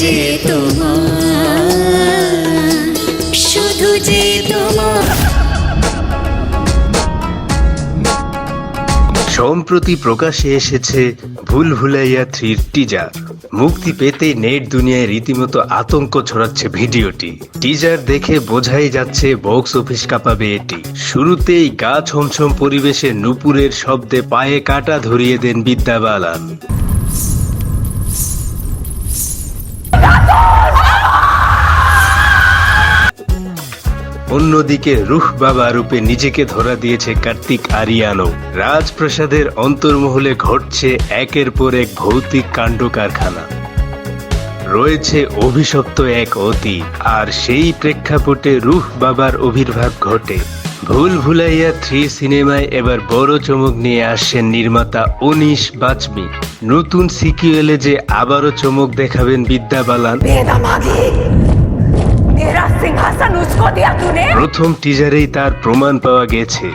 যে তোমার, শুধু যে তোমার। সম্প্রতি প্রকাশে এসেছে ভুল ভুলাইয়া থ্রির টিজার মুক্তি পেতে নেট দুনিয়ায় রীতিমতো আতঙ্ক ছড়াচ্ছে ভিডিওটি। টিজার দেখে বোঝাই যাচ্ছে বক্স অফিস কাঁপাবে এটি। শুরুতেই গা ছমছম পরিবেশে নুপুরের শব্দে পায়ে কাটা ধরিয়ে দেন বিদ্যা বালান অন্যদিকে রুহ বাবা রূপে নিজেকে ধরা দিয়েছে কার্তিক আরিয়ানো রাজপ্রাসাদের অন্তর্মহলে ঘটছে একের পর এক ভৌতিক কাণ্ড কারখানা। রয়েছে অভিশপ্ত এক অতি, আর সেই প্রেক্ষাপটে রুহ বাবার আবির্ভাব ঘটে। ভুল ভুলাইয়া থ্রি সিনেমায় এবার বড় চমক নিয়ে আসছেন নির্মাতা অনিশ বাচমি। নতুন সিকিউএলে যে আবারও চমক দেখাবেন বিদ্যা বালান প্রথম টিজারেই তার প্রমাণ পাওয়া গেছে।